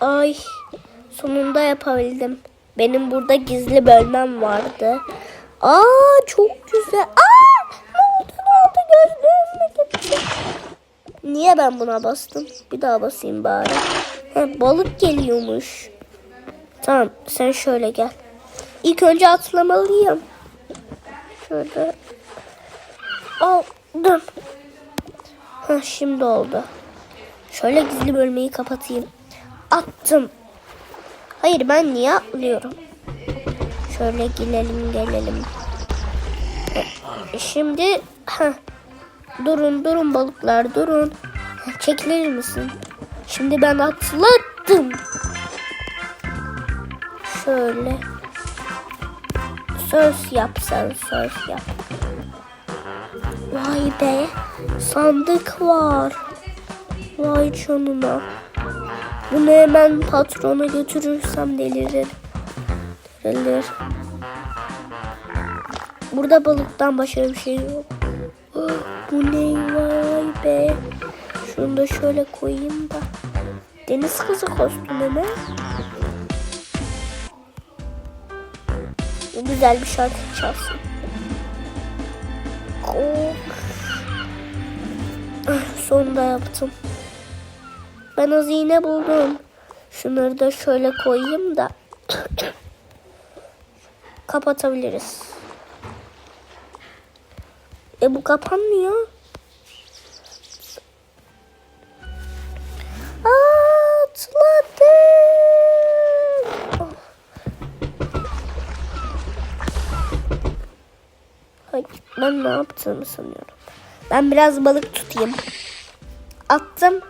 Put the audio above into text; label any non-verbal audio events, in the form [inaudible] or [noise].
Ay sonunda yapabildim. Benim burada gizli bölmem vardı. Aa çok güzel. Aa ne oldu ne oldu gözlüğüm gitti. Niye ben buna bastım? Bir daha basayım bari. He, balık geliyormuş. Tamam sen şöyle gel. İlk önce atlamalıyım. Şöyle. Aldım. Heh, şimdi oldu. Şöyle gizli bölmeyi kapatayım. Attım. Hayır ben niye atlıyorum? Şöyle girelim gelelim. Şimdi heh, durun durun balıklar durun. Çekilir misin? Şimdi ben atladım. Şöyle. Söz yap sen söz yap. Vay be sandık var. Vay canına. Bunu hemen patrona götürürsem delirir. Delirir. Burada balıktan başka bir şey yok. Bu ne vay be. Şunu da şöyle koyayım da. Deniz kızı kostümü mü? Güzel bir şarkı çalsın. Ah, Sonunda yaptım. Ben hazine buldum. Şunları da şöyle koyayım da [coughs] kapatabiliriz. E bu kapanmıyor. Atladım. Ay, ben ne yaptığımı sanıyorum. Ben biraz balık tutayım. Attım.